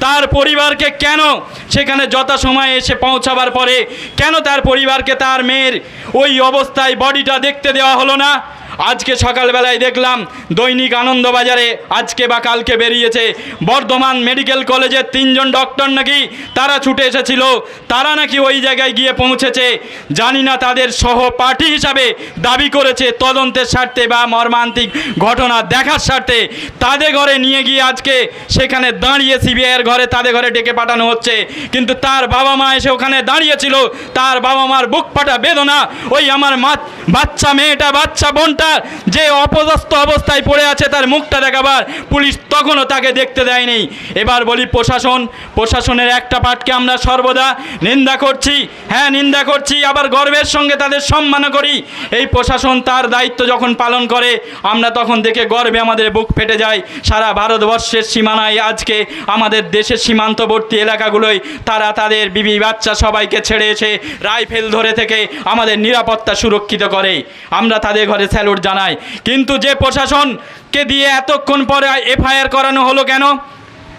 তার পরিবারকে কেন সেখানে যথাসময়ে এসে পৌঁছাবার পরে, কেন তার পরিবারকে তার মেয়ের ওই অবস্থায় বডিটা দেখতে দেওয়া হলো না? আজকে সকালবেলায় দেখলাম দৈনিক আনন্দবাজারে আজকে বা কালকে বেরিয়েছে বর্ধমান মেডিকেল কলেজের তিনজন ডক্টর নাকি তারা ছুটে এসেছিল। তারা নাকি ওই জায়গায় গিয়ে পৌঁছেছে। জানি না তাদের সহপাঠী হিসাবে দাবি করেছে তদন্তের স্বার্থে বা মর্মান্তিক ঘটনা দেখার স্বার্থে। তাদের ঘরে নিয়ে গিয়ে আজকে সেখানে দাঁড়িয়ে সিবিআইয়ের ঘরে তাদের ঘরে ডেকে পাঠানো হচ্ছে। কিন্তু তার বাবা মা এসে ওখানে দাঁড়িয়েছিল। তার বাবা মার বুক ফাটা বেদনা। ওই আমার বাচ্চা, মেয়েটা, বাচ্চা, বোনটা যে অপদস্থ অবস্থায় পড়ে আছে তার মুখটা দেখাবার পুলিশ তখনও তাকে দেখতে দেয়নি। এবার বলি প্রশাসন, প্রশাসনের একটা পাঠকে আমরা সর্বদা নিন্দা করছি। হ্যাঁ নিন্দা করছি, আবার গর্বের সঙ্গে তাদের সম্মান করি। এই প্রশাসন তার দায়িত্ব যখন পালন করে, আমরা তখন দেখে গর্বে আমাদের বুক ফেটে যায়। সারা ভারতবর্ষের সীমানায় আজকে আমাদের দেশের সীমান্তবর্তী এলাকাগুলোয় তারা তাদের বিবি বাচ্চা সবাইকে ছেড়ে এসে রাইফেল ধরে থেকে আমাদের নিরাপত্তা সুরক্ষিত করে। আমরা তাদের ঘরে স্যালুট জানাই কিন্তু যে প্রশাসনকে দিয়ে এতক্ষণ পরে এফআইআর করানো হলো কেন?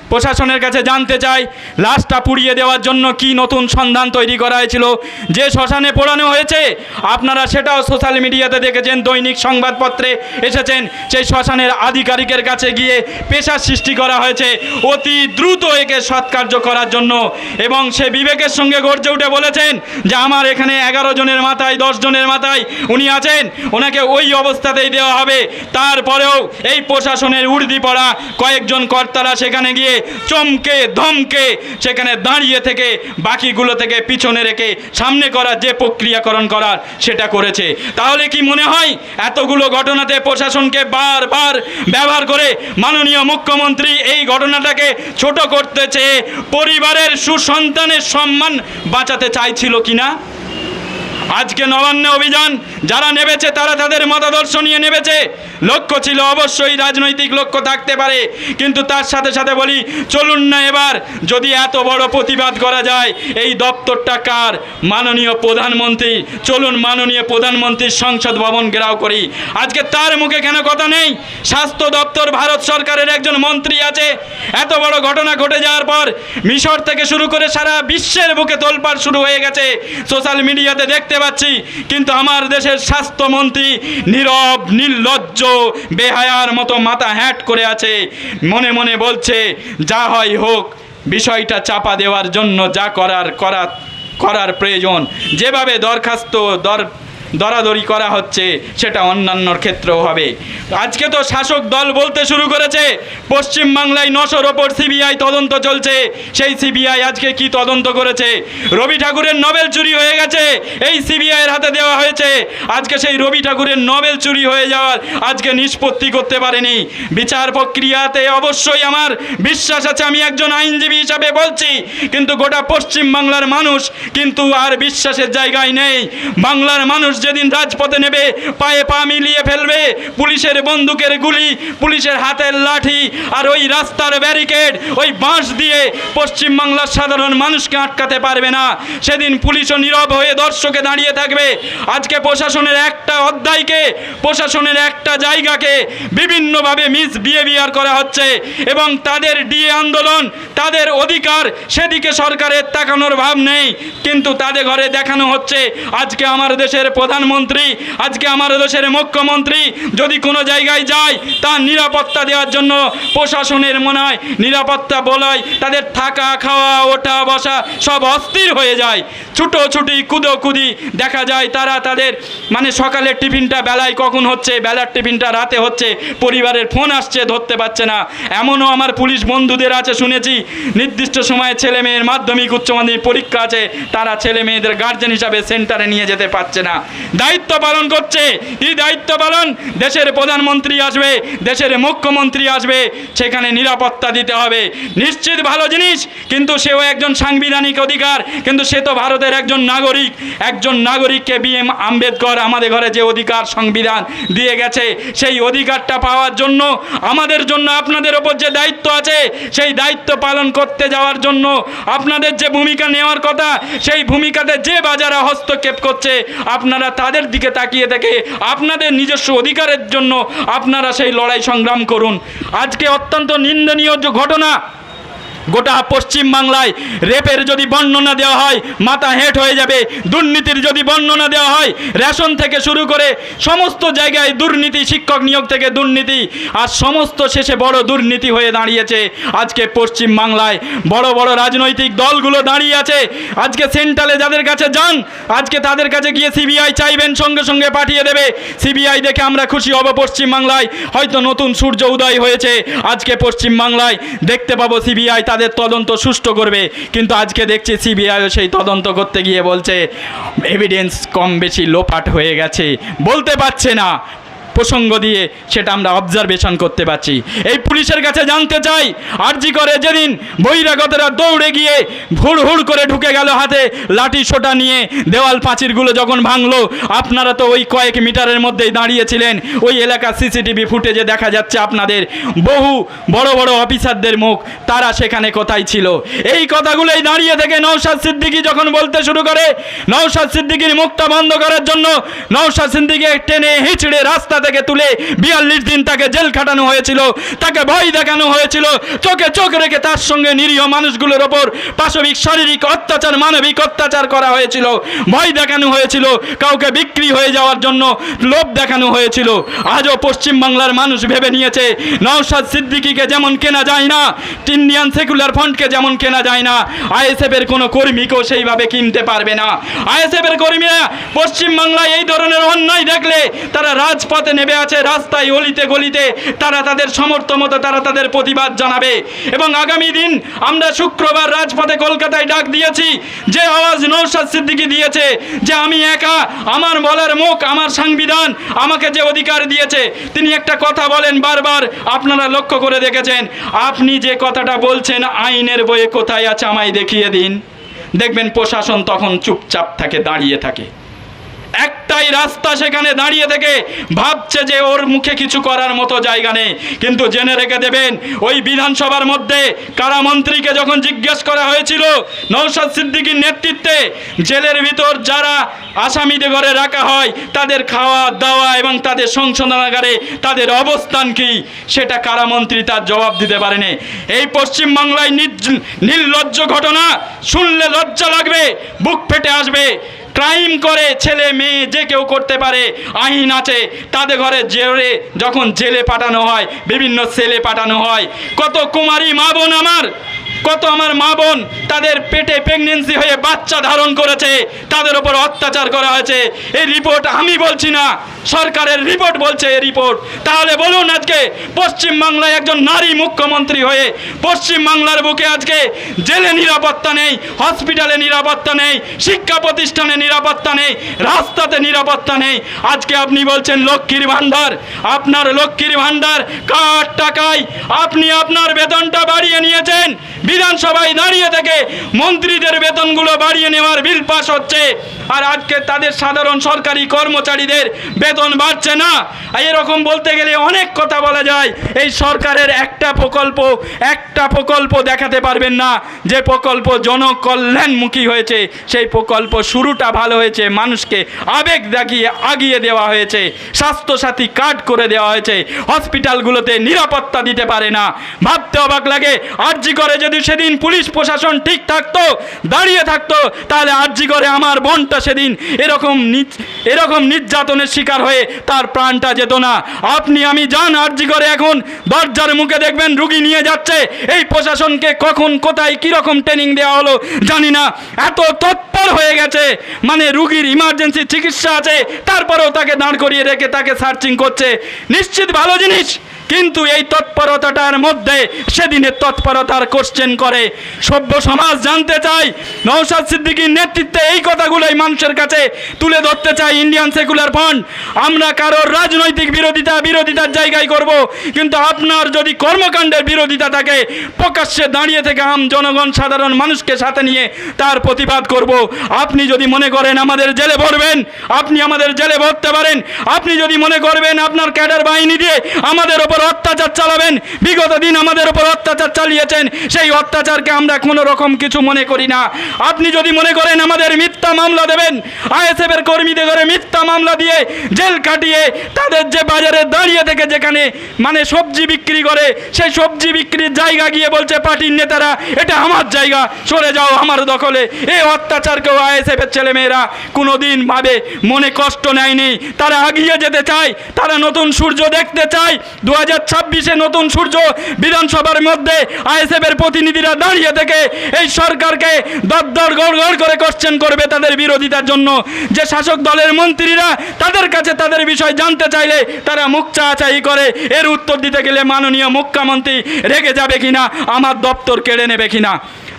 প্রশাসনের কাছে জানতে চাই, লাশটা পুড়িয়ে দেওয়ার জন্য কি নতুন সন্ধান তৈরি করা হয়েছিল? যে শ্মশানে পোড়ানো হয়েছে, আপনারা সেটাও সোশ্যাল মিডিয়াতে দেখেছেন, দৈনিক সংবাদপত্রে এসেছেন। সেই শ্মশানের আধিকারিকের কাছে গিয়ে পেশার সৃষ্টি করা হয়েছে। অতি দ্রুত একে সৎকার্য করার জন্য। এবং সে বিবেকের সঙ্গে গর্জে উঠে বলেছেন যে, আমার এখানে এগারো জনের মাথায়, দশ জনের মাথায় উনি আছেন। ওনাকে ওই অবস্থাতেই দেওয়া হবে। তারপরেও এই প্রশাসনের উর্দি পড়া কয়েকজন কর্তারা সেখানে গিয়ে চমকে, ধমকে, সেখানে দাঁড়িয়ে থেকে, বাকিগুলো থেকে পিছনে রেখে সামনে করার যে প্রক্রিয়াকরণ করার, সেটা করেছে। তাহলে কি মনে হয়, এতগুলো ঘটনাতে প্রশাসনকে বারবার ব্যবহার করে মাননীয় মুখ্যমন্ত্রী এই ঘটনাটাকে ছোট করতে চেয়ে পরিবারের সুসন্তানের সম্মান বাঁচাতে চাইছিল কিনা? আজকে নবান্ন অভিযান, যারা নেবেছে তারা তাদের মতাদর্শ নিয়ে নেবেছে। লক্ষ্য ছিল অবশ্যই রাজনৈতিক লক্ষ্য থাকতে পারে, কিন্তু তার সাথে সাথে বলি, চলুন না এবার, যদি এত বড় প্রতিবাদ করা যায়, এই দপ্তরটা কার? মাননীয় প্রধানমন্ত্রী, চলুন মাননীয় প্রধানমন্ত্রীর সংসদ ভবন ঘেরাও করি। আজকে তার মুখে কেন কথা নেই? স্বাস্থ্য দপ্তর ভারত সরকারের একজন মন্ত্রী আছে। এত বড় ঘটনা ঘটে যাওয়ার পর, মিশর থেকে শুরু করে সারা বিশ্বের বুকে তোলপাড় শুরু হয়ে গেছে। সোশ্যাল মিডিয়াতে দেখতে পাচ্ছি, কিন্তু আমার দেশের স্বাস্থ্যমন্ত্রী নীরব, নির্লজ্জ, বেহায়ার মতো মাথা হ্যাট করে আছে, মনে মনে বলছে, যা হয় হোক, বিষয়টা চাপা দেওয়ার জন্য যা করার করা করার প্রয়োজন। যেভাবে দরখাস্ত, দর দরাদরি করা হচ্ছে, সেটা অন্যান্যর ক্ষেত্রেও হবে। আজকে তো শাসক দল বলতে শুরু করেছে, পশ্চিমবাংলায় নশোর ওপর সিবিআই তদন্ত চলছে। সেই সিবিআই আজকে কি তদন্ত করেছে? রবি ঠাকুরের নবেল চুরি হয়ে গেছে, এই সিবিআইয়ের হাতে দেওয়া হয়েছে। আজকে সেই রবি ঠাকুরের নোবেল চুরি হয়ে যাওয়ার আজকে নিষ্পত্তি করতে পারেনি। বিচার প্রক্রিয়াতে অবশ্যই আমার বিশ্বাস আছে, আমি একজন আইনজীবী হিসাবে বলছি, কিন্তু গোটা পশ্চিম বাংলার মানুষ কিন্তু আর বিশ্বাসের জায়গায় নেই। বাংলার মানুষ যেদিন রাজপথে নেবে, পায়ে পা মিলিয়ে ফেলবে, পুলিশের বন্দুকের গুলি, পুলিশের হাতের লাঠি আর ওই রাস্তার ব্যারিকেড, ওই বাঁশ দিয়ে পশ্চিম বাংলার সাধারণ মানুষকে আটকাতে পারবে না। সেদিন পুলিশও নীরব হয়ে দর্শকে দাঁড়িয়ে থাকবে। আজকে প্রশাসনের একটা অধ্যায়কে, প্রশাসনের একটা জায়গাকে বিভিন্নভাবে মিস বিহেভিয়ার করা হচ্ছে এবং তাদের ডিএ আন্দোলন, তাদের অধিকার সেদিকে সরকারের তাকানোর ভাব নেই। কিন্তু তাদের ঘরে দেখানো হচ্ছে, আজকে আমার দেশের প্রধানমন্ত্রী, আজকে আমার দেশের মুখ্যমন্ত্রী যদি কোনো জায়গায় যায়, তার নিরাপত্তা দেওয়ার জন্য প্রশাসনের মনে হয় নিরাপত্তা বলয়, তাদের থাকা, খাওয়া, ওঠা, বসা সব অস্থির হয়ে যায়। ছুটোছুটি কুদো কুদি দেখা যায় তারা তাদের মানে সকালের টিফিনটা বেলায় কখন হচ্ছে, বেলার টিফিনটা রাতে হচ্ছে, পরিবারের ফোন আসছে, ধরতে পারছে না। এমনও আমার পুলিশ বন্ধুদের আছে, শুনেছি, নির্দিষ্ট সময়ে ছেলে মেয়ের মাধ্যমিক উচ্চ মাধ্যমিক পরীক্ষা আছে, তারা ছেলে মেয়েদের গার্জেন হিসাবে সেন্টারে নিয়ে যেতে পারছে না। দায়িত্ব পালন করছে। এই দায়িত্ব পালন দেশের প্রধানমন্ত্রী আসবে, দেশের মুখ্যমন্ত্রী আসবে, সেখানে নিরাপত্তা দিতে হবে। নিশ্চিত ভালো জিনিস, কিন্তু সেও একজন সাংবিধানিক অধিকার, কিন্তু সে তো ভারতের একজন নাগরিক। একজন নাগরিককে বি এম আম্বেদকর আমাদের ঘরে যে অধিকার সংবিধান দিয়ে গেছে, সেই অধিকারটা পাওয়ার জন্য, আমাদের জন্য আপনাদের ওপর যে দায়িত্ব আছে, সেই দায়িত্ব পালন করতে যাওয়ার জন্য আপনাদের যে ভূমিকা নেওয়ার কথা, সেই ভূমিকাতে যে বাজারে হস্তক্ষেপ করছে, আপনারা তাদের দিকে তাকিয়ে দেখে আপনাদের নিজস্ব অধিকারের জন্য আপনারা সেই লড়াই সংগ্রাম করুন। আজকে অত্যন্ত নিন্দনীয় যে ঘটনা গোটা পশ্চিম বাংলায় রেপের যদি বর্ণনা দেওয়া হয়, মাথা হেঁট হয়ে যাবে। দুর্নীতির যদি বর্ণনা দেওয়া হয়, রেশন থেকে শুরু করে সমস্ত জায়গায় দুর্নীতি, শিক্ষক নিয়োগ থেকে দুর্নীতি, আর সমস্ত শেষে বড় দুর্নীতি হয়ে দাঁড়িয়েছে আজকে পশ্চিম বাংলায়। বড় বড় রাজনৈতিক দলগুলো দাঁড়িয়ে আছে। আজকে সেন্ট্রালে যাদের কাছে যান, আজকে তাদের কাছে গিয়ে সিবিআই চাইবেন, সঙ্গে সঙ্গে পাঠিয়ে দেবে। সিবিআই দেখে আমরা খুশি হব পশ্চিম বাংলায়। হয়তো নতুন সূর্য উদয় হয়েছে। আজকে পশ্চিম বাংলায় দেখতে পাবো সিবিআই তাদের তদন্ত সুষ্ঠু করবে। কিন্তু আজকে দেখছি সিবিআইও সেই তদন্ত করতে গিয়ে বলছে এভিডেন্স কম বেশি লোপাট হয়ে গেছে। বলতে পারছে না। প্রসঙ্গ দিয়ে সেটা আমরা অবজারভেশন করতে পারছি। এই পুলিশের কাছে জানতে চাই, আরজি করে যেদিন বহিরাগতরা দৌড়ে গিয়ে হুড় হুড় করে ঢুকে গেল হাতে, লাঠি সোটা নিয়ে দেওয়াল পাঁচিরগুলো যখন ভাঙলো, আপনারা তো ওই কয়েক মিটারের মধ্যেই দাঁড়িয়েছিলেন। ওই এলাকার সিসিটিভি ফুটেজে দেখা যাচ্ছে আপনাদের বহু বড় বড় অফিসারদের মুখ, তারা সেখানে কোথায় ছিল। এই কথাগুলোই দাঁড়িয়ে থেকে নৌসাদ সিদ্দিকী যখন বলতে শুরু করে নৌসাদ সিদ্দিকীর মুখটা বন্ধ করার জন্য নৌসাদ সিদ্দিকে টেনে হিঁচড়ে রাস্তা থেকে তুলে বিয়াল্লিশ দিন তাকে জেল খাটানো হয়েছিল, তাকে ভয় দেখানো হয়েছিল, চোখে চোখ রেখে তার সঙ্গে নিরীহ মানুষগুলোর ওপর পাশবিক শারীরিক অত্যাচার, মানবিক অত্যাচার করা হয়েছিল, ভয় দেখানো হয়েছিল, কাউকে বিক্রি হয়ে যাওয়ার জন্য লোভ দেখানো হয়েছিল। আজও পশ্চিম বাংলার মানুষ ভেবে নিয়েছে, নওশাদ সিদ্দিকীকে যেমন কেনা যায় না, ইন্ডিয়ান সেকুলার ফ্রন্টকে যেমন কেনা যায় না আইএসএফ এর কোনো কর্মীকেও সেইভাবে কিনতে পারবে না। আইএসএফ এর কর্মীরা পশ্চিম বাংলায় এই ধরনের অন্যায় দেখলে তারা রাজপথে নেমে আছে রাস্তায়, অলিতে গলিতে, তারা তাদের সমর্থ মতো তারা তাদের প্রতিবাদ জানাবে। এবং আগামী দিন আমরা শুক্রবার রাজপথে কলকাতায় ডাক দিয়েছি, যে আওয়াজ নৌসাদ সিদ্দিকি দিয়েছে, যে আমি একা, আমার বলার মুখ, আমার সংবিধান আমাকে যে অধিকার দিয়েছে, তিনি একটা কথা বলেন বারবার, আপনারা লক্ষ্য করে দেখেছেন, আপনি যে কথাটা বলছেন, আইনের বইয়ে কোথায় আছে আমায় দেখিয়ে দিন। দেখবেন প্রশাসন তখন চুপচাপ থাকে, দাঁড়িয়ে থাকে। একটাই রাস্তা সেখানে দাঁড়িয়ে থেকে ভাবছে যে ওর মুখে কিছু করার মতো জায়গা নেই। কিন্তু জেনে রেখে দেবেন, ওই বিধানসভার মধ্যে কারামন্ত্রীকে যখন জিজ্ঞেস করা হয়েছিল নৌশাদ সিদ্দিকীর নেতৃত্বে, জেলের ভিতর যারা আসামিদের ঘরে রাখা হয়, তাদের খাওয়া, দাওয়া এবং তাদের সংশোধনাগারে তাদের অবস্থান কি, সেটা কারামন্ত্রী তার জবাব দিতে পারেনি। এই পশ্চিম বাংলায় নির্লজ্জ ঘটনা, শুনলে লজ্জা লাগবে, বুক ফেটে আসবে। ক্রাইম করে ছেলে মেয়ে যে কেউ করতে পারে, আইন আছে, তাদের ঘরে জেলে, যখন জেলে পাঠানো হয়, বিভিন্ন সেলে পাঠানো হয়। কত কুমারী মা বোন আমার, কত আমার মা বোন তাদের পেটে প্রেগনেন্সি হয়ে বাচ্চা ধারণ করেছে, তাদের ওপর অত্যাচার করা হয়েছে। এই রিপোর্ট আমি বলছি না, সরকারের রিপোর্ট বলছে এই রিপোর্ট তাহলে বলুন আজকে, পশ্চিম বাংলায় একজন নারী মুখ্যমন্ত্রী হয়ে, পশ্চিম বাংলার বুকে আজকে জেলে নিরাপত্তা নেই হসপিটালে নিরাপত্তা নেই, শিক্ষা প্রতিষ্ঠানে নিরাপত্তা নেই, রাস্তাতে নিরাপত্তা নেই। আজকে আপনি বলছেন লক্ষ্মীর ভাণ্ডার আপনার লক্ষ্মীর ভাণ্ডার কার টাকায়? আপনি আপনার বেতনটা বাড়িয়ে নিয়েছেন, বিধানসভায় দাঁড়িয়ে থেকে মন্ত্রীদের বেতনগুলো বাড়িয়ে নেওয়ার বিল পাস হচ্ছে। আর আজকে তাদের সাধারণ সরকারি কর্মচারীদের বেতন বাড়ছে না। এরকম বলতে গেলে অনেক কথা বলা যায়। এই সরকারের একটা প্রকল্প একটা প্রকল্প দেখাতে পারবেন না। যে প্রকল্প জনকল্যাণমুখী হয়েছে, সেই প্রকল্প শুরুটা ভালো হয়েছে, মানুষকে আবেগ দেখিয়ে আগিয়ে দেওয়া হয়েছে, স্বাস্থ্যসাথী কার্ড করে দেওয়া হয়েছে, হসপিটালগুলোতে নিরাপত্তা দিতে পারে না। ভাবতে অবাক লাগে, আরজি করে যদি সেদিন পুলিশ প্রশাসন ঠিক থাকতো, দাঁড়িয়ে থাকতো, তাহলে আরজি করে আমার বোনটা সেদিন এরকম এরকম নির্যাতনের শিকার হয়ে তার প্রাণটা যেত না। আপনি আমি যান আর্জি করে এখন, দরজার মুখে দেখবেন রুগী নিয়ে যাচ্ছে। এই প্রশাসনকে কখন, কোথায়, কীরকম ট্রেনিং দেওয়া হলো জানি না। এত তৎপর হয়ে গেছে। মানে রুগীর ইমার্জেন্সি চিকিৎসা আছে, তারপরেও তাকে দাঁড় করিয়ে রেখে তাকে সার্চিং করছে। নিশ্চিত ভালো জিনিস কিন্তু এই তৎপরতাটার মধ্যে সেদিনের তৎপরতার কোশ্চেন করে। সভ্য সমাজ জানতে চাই নৌসাদ সিদ্দিকীর নেতৃত্বে এই কথাগুলোই মানুষের কাছে তুলে ধরতে চাই ইন্ডিয়ান সেকুলার ফ্রন্ট আমরা কারোর রাজনৈতিক বিরোধিতা, বিরোধিতার জায়গায় করব, কিন্তু আপনার যদি কর্মকাণ্ডের বিরোধিতা থাকে, প্রকাশ্যে দাঁড়িয়ে থেকে আম জনগণ, সাধারণ মানুষকে সাথে নিয়ে তার প্রতিবাদ করব। আপনি যদি মনে করেন আমাদের জেলে ভরবেন, আপনি আমাদের জেলে ভরতে পারেন। আপনি যদি মনে করবেন আপনার ক্যাডার বাহিনী দিয়ে আমাদের ওপর অত্যাচার চালাবেন। বিগত দিন আমাদের ওপর অত্যাচার চালিয়েছেন। সেই অত্যাচারকে আমরা কোনো রকম কিছু মনে করি না। আপনি যদি মনে করেন আমাদের মিথ্যা মামলা দেবেন আইএসএফ এর কর্মীদের ঘরে মিথ্যা মামলা দিয়ে জেল কাটিয়ে তাদের যে বাজারে দাঁড়িয়ে থেকে যেখানে মানে সবজি বিক্রি করে, সেই সবজি বিক্রির জায়গা গিয়ে বলছে, পার্টির নেতারা, এটা আমার জায়গা, সরে যাও আমার দখলে। এই অত্যাচারকেও আইএসএফ এর ছেলেমেয়েরা কোনো দিন ভাবে মনে কষ্ট নেয়নি। তারা আগিয়ে যেতে চায়, তারা নতুন সূর্য দেখতে চায়। দু হাজার হাজার ছাব্বিশে নতুন সূর্য বিধানসভার মধ্যে আইএসএফের প্রতিনিধিরা দাঁড়িয়ে থেকে এই সরকারকে দরদর গড় করে কোশ্চেন করবে তাদের বিরোধিতার জন্য। যে শাসক দলের মন্ত্রীরা তাদের কাছে তাদের বিষয় জানতে চাইলে তারা মুখ চাচাই করে। এর উত্তর দিতে গেলে মাননীয় মুখ্যমন্ত্রী রেগে যাবে কিনা, আমার দপ্তর কেড়ে নেবে কিনা।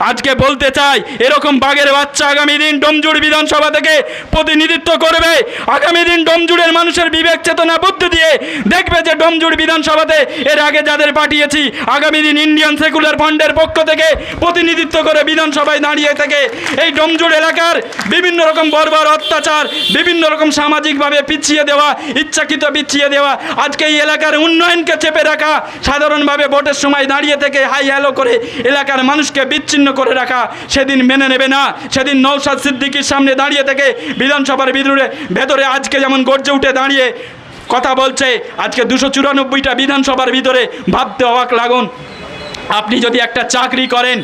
আজকে বলতে চাই, এরকম বাঘের বাচ্চা আগামী দিন ডোমজুড় বিধানসভা থেকে প্রতিনিধিত্ব করবে। আগামী দিন ডোমজুড়ের মানুষের বিবেক, চেতনা, বুদ্ধি দিয়ে দেখবে যে ডোমজুড় বিধানসভাতে এর আগে যাদের পাঠিয়েছি, আগামী দিন ইন্ডিয়ান সেকুলার ফান্ডের পক্ষ থেকে প্রতিনিধিত্ব করে বিধানসভায় দাঁড়িয়ে থেকে এই ডোমজুড় এলাকার বিভিন্ন রকম বর্বর অত্যাচার, বিভিন্ন রকম সামাজিকভাবে পিছিয়ে দেওয়া, ইচ্ছাকৃত পিছিয়ে দেওয়া, আজকে এই এলাকার উন্নয়নকে চেপে রাখা, সাধারণভাবে ভোটের সময় দাঁড়িয়ে থেকে হাই হ্যালো করে এলাকার মানুষকে বিচ্ছিন্ন করে রাখা, সেদিন মেনে নেবে না। সেদিন নৌসাদ সিদ্দিকির সামনে দাঁড়িয়ে থেকে বিধানসভার ভিতরে, ভেতরে আজকে যেমন গর্জে উঠে দাঁড়িয়ে কথা বলছে, আজকে দুশো চুরানব্বইটা বিধানসভার ভিতরে ভাবতে অবাক লাগুন। আপনি যদি একটা চাকরি করেন,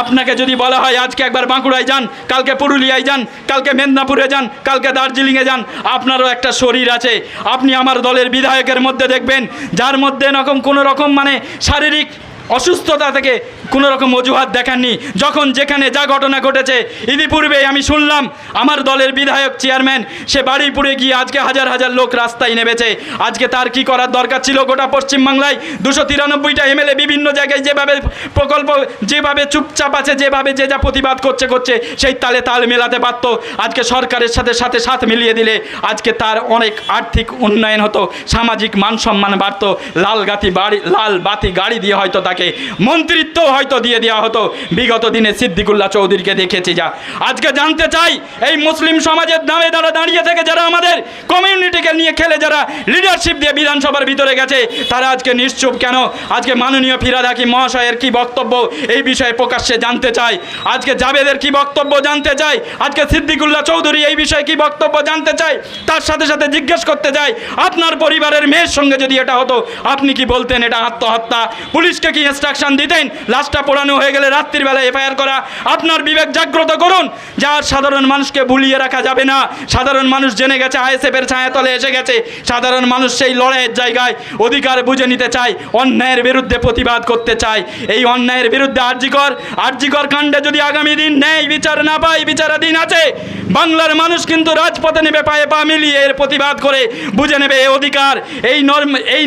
আপনাকে যদি বলা হয় আজকে একবার বাঁকুড়ায় যান, কালকে পুরুলিয়ায় যান, কালকে মেদিনীপুরে যান, কালকে দার্জিলিংয়ে যান, আপনারও একটা শরীর আছে। আপনি আমার দলের বিধায়কের মধ্যে দেখবেন, যার মধ্যে এরকম কোনো রকম মানে শারীরিক অসুস্থতা থেকে কোনো রকম অজুহাত দেখাননি। যখন যেখানে যা ঘটনা ঘটেছে ইতিপূর্বে আমি শুনলাম, আমার দলের বিধায়ক চেয়ারম্যান, সে বাড়িপুরে গিয়ে আজকে হাজার হাজার লোক রাস্তায় নেমেছে। আজকে তার কি করার দরকার ছিল গোটা পশ্চিমবাংলায়? দুশো তিরানব্বইটা এমএলএ বিভিন্ন জায়গায় যেভাবে প্রকল্প, যেভাবে চুপচাপ আছে, যেভাবে যে যা প্রতিবাদ করছে করছে, সেই তালে তাল মেলাতে পারতো। আজকে সরকারের সাথে সাথে সাথ মিলিয়ে দিলে, আজকে তার অনেক আর্থিক উন্নয়ন হতো, সামাজিক মান সম্মান বাড়তো, লাল গাতি বাড়ি, লাল বাতি গাড়ি দিয়ে হয়তো তাকে মন্ত্রিত্ব হয়তো দিয়ে দেওয়া হতো। বিগত দিনে সিদ্দিকুল্লাহ চৌধুরীকে দেখেছি যা। আজকে জানতে চাই, এই মুসলিম সমাজের নামে দ্বারা দাঁড়িয়ে থেকে, যারা আমাদের কমিউনিটিকে নিয়ে খেলে, যারা লিডারশিপ দিয়ে বিধানসভার ভিতরে গেছে, তারা আজকে নিশ্চুপ কেন? আজকে মাননীয় ফিরাদ মহাশয়ের কি বক্তব্য? এই বিষয়ে প্রকাশ্যে জানতে চাই। আজকে জাবেদের কি বক্তব্য জানতে চাই? আজকে সিদ্দিকুল্লাহ চৌধুরী এই বিষয়ে কি বক্তব্য জানতে চাই? তার সাথে সাথে জিজ্ঞেস করতে চাই, আপনার পরিবারের মেয়ের সঙ্গে যদি এটা হতো, আপনি কি বলতেন এটা আত্মহত্যা? পুলিশকে কি ইনস্ট্রাকশন দিতেন। লাশটা পোড়ানো হয়ে গেলে রাত্রির বেলা এফআইআর করা। আপনার বিবেক জাগ্রত করুন, যার সাধারণ মানুষকে ভুলিয়ে রাখা যাবে না। সাধারণ মানুষ জেনে গেছে আইএসএফ এর ছায়াতলে এসে গেছে। সাধারণ মানুষ সেই লড়াইয়ের জায়গায় অধিকার বুঝে নিতে চায়, অন্যায়ের বিরুদ্ধে প্রতিবাদ করতে চায়। এই অন্যায়ের বিরুদ্ধে আর্জিকর আর্জিকর কাণ্ডে যদি আগামী দিন ন্যায় বিচার না পায়, বিচারাধীন আছে। বাংলার মানুষ কিন্তু রাজপথে নেবে, পায়ে পা মিলিয়ে এর প্রতিবাদ করে বুঝে নেবে এই অধিকার। এই নর্ম, এই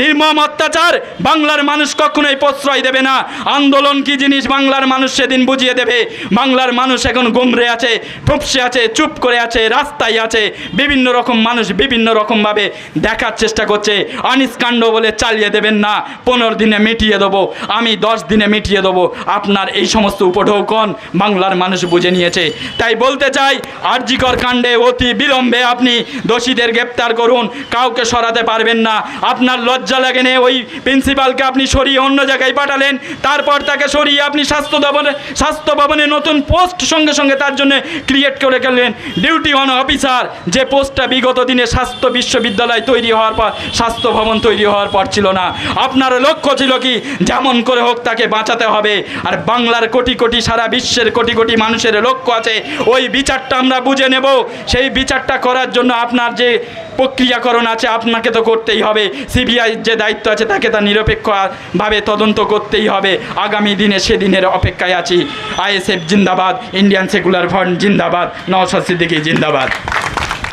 নির্মম অত্যাচার বাংলার মানুষ কখনোই প্রশ্রয় দেবে না। আন্দোলন কি জিনিস? বাংলার মানুষ সেদিন বুঝিয়ে দেবে। বাংলার মানুষ এখন গুমরে আছে ফুপসে আছে, চুপ করে আছে, রাস্তায় আছে। বিভিন্ন রকম মানুষ বিভিন্ন রকমভাবে দেখার চেষ্টা করছে। আনিস কাণ্ড বলে চালিয়ে দেবেন না। পনেরো দিনে মিটিয়ে দেবো। আমি দশ দিনে মিটিয়ে দেবো। আপনার এই সমস্ত উপঢৌকন বাংলার মানুষ বুঝে নিয়েছে। তাই বলতে চাই, আরজিকর কাণ্ডে অতি বিলম্বে আপনি দোষীদের গ্রেপ্তার করুন। কাউকে সরাতে পারবেন না। আপনার লজ্জা লাগেনে ওই প্রিন্সিপালকে আপনি সরিয়ে অন্য জায়গায় পাঠালেন। তারপর তাকে সরিয়ে আপনি স্বাস্থ্য ভবনে স্বাস্থ্য ভবনে নতুন পোস্ট সঙ্গে সঙ্গে তার জন্য ক্রিয়েট করে গেলেন। ডিউটি অন অফিসার যে পোস্টটা বিগত দিনে স্বাস্থ্য বিশ্ববিদ্যালয় তৈরি হওয়ার পর স্বাস্থ্য ভবন তৈরি হওয়ার পর ছিল না। আপনার লক্ষ্য ছিল কি? যেমন করে হোক তাকে বাঁচাতে হবে। আর বাংলার কোটি কোটি সারা বিশ্বের কোটি কোটি মানুষের লক্ষ্য আছে। ওই বিচারটা আমরা বুঝে নেব। সেই বিচারটা করার জন্য আপনার যে প্রক্রিয়াকরণ আছে, আপনাকে তো করতেই হবে। সিবিআই যে দায়িত্ব আছে, তাকে তা নিরপেক্ষভাবে তদন্ত করতেই হবে। আগামী দিনে সেদিনের অপেক্ষায় আছি। আইএসএফ জিন্দাবাদ, ইন্ডিয়ান সেকুলার ফ্রন্ট জিন্দাবাদ, নওশাদ সিদ্দিকি জিন্দাবাদ।